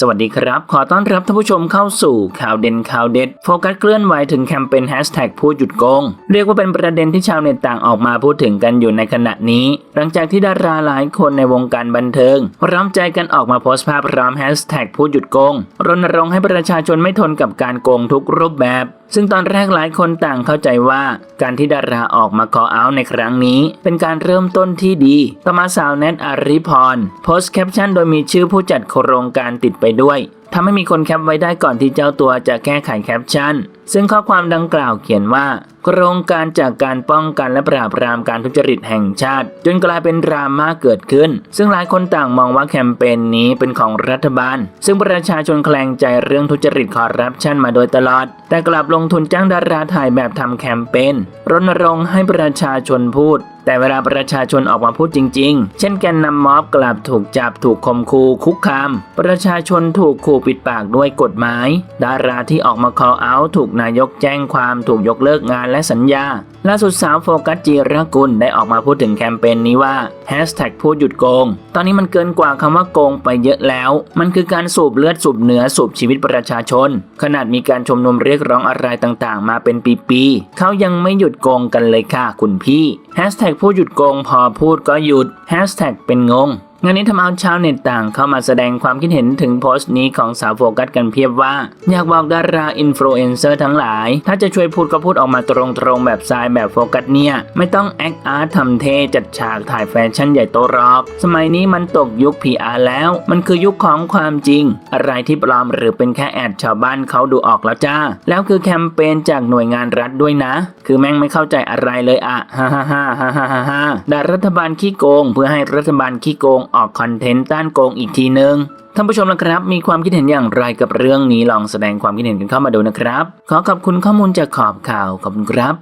สวัสดีครับ ขอต้อนรับท่านผู้ชมเข้าสู่ข่าวเด่นข่าวเด็ด โฟกัสเคลื่อนไหวถึงแคมเปญแฮชแท็กพูดหยุดโกง เรียกว่าเป็นประเด็นที่ชาวเน็ตต่างออกมาพูดถึงกันอยู่ในขณะนี้ หลังจากที่ดาราหลายคนในวงการบันเทิงร้อมใจกันออกมาโพสต์ภาพพร้อมแฮชแท็กพูดหยุดโกง รณรงค์ให้ประชาชนไม่ทนกับการโกงทุกรูปแบบ ซึ่งตอนแรกหลายคนต่างเข้าใจว่า การที่ดาราออกมาคอเอาในครั้งนี้ เป็นการเริ่มต้นที่ดีต่อมาสาวแนทอาริพรโพสต์แคปชั่นโดยมีชื่อผู้จัดโครงการติดไปด้วยทำให้มีคนแคปไว้ได้ก่อนที่เจ้าตัวจะแก้ไขแคปชั่น ซึ่งข้อความดังกล่าวเขียนว่า โครงการจากการป้องกันและปราบปรามการทุจริตแห่งชาติ จนกลายเป็นดราม่าเกิดขึ้น ซึ่งหลายคนต่างมองว่าแคมเปญนี้เป็นของรัฐบาล ซึ่งประชาชนแคลงใจเรื่องทุจริตคอร์รัปชันมาโดยตลอด แต่กลับลงทุนจ้างดาราถ่ายแบบทำแคมเปญรณรงค์ให้ประชาชนพูดแต่เวลาประชาชนออกมาพูดจริง ๆ เช่นแกนนำม็อบกลับถูกจับถูกข่มขู่คุกคาม ประชาชนถูกขู่ปิดปากด้วยกฎหมาย ดาราที่ออกมา call out ถูกนายกแจ้งความถูกยกเลิกงานและสัญญา ล่าสุดสาวโฟกัสจีรกุลได้ออกมาพูดถึงแคมเปญนี้ว่า Hashtag พูดหยุดโกง ตอนนี้มันเกินกว่าคำว่าโกงไปเยอะแล้ว มันคือการสูบเลือดสูบเนื้อสูบชีวิตประชาชน ขนาดมีการชุมนุมเรียกร้องอะไรต่างๆ มาเป็นปีๆเขายังไม่หยุดโกงกันเลยค่ะคุณพี่ Hashtag พูดหยุดโกงพอพูดก็หยุด Hashtag เป็นงง งานนี้ทำเอาชาวเน็ตต่างเข้ามาแสดงความคิดเห็นถึงโพสต์นี้ของสาวโฟกัสกันเพียบว่า อยากบอกดาราอินฟลูเอนเซอร์ทั้งหลาย ถ้าจะช่วยพูดก็พูดออกมาตรงๆแบบทรายแบบโฟกัสเนี่ย ไม่ต้องแอคอาร์ตทำเทจัดฉากถ่ายแฟชั่นใหญ่โตหรอกสมัยนี้มันตกยุค PR แล้ว มันคือยุคของความจริง อะไรที่ปลอมหรือเป็นแค่แอดชาวบ้านเขาดูออกแล้วจ้า แล้วคือแคมเปญจากหน่วยงานรัฐด้วยนะ คือแม่งไม่เข้าใจอะไรเลยอะฮ่าฮ่าฮ่าฮ่าฮ่าฮ่าฮ่าด่ารัฐบาลขี้โกง เพื่อให้รัฐบาลขี้โกงออกคอนเทนต์ต้านโกงอีกทีนึงท่านผู้ชมนะครับ มีความคิดเห็นอย่างไรกับเรื่องนี้ลองแสดงความคิดเห็นกันเข้ามาดูนะครับ ขอขอบคุณข้อมูลจากขอบข่าวขอบคุณครับ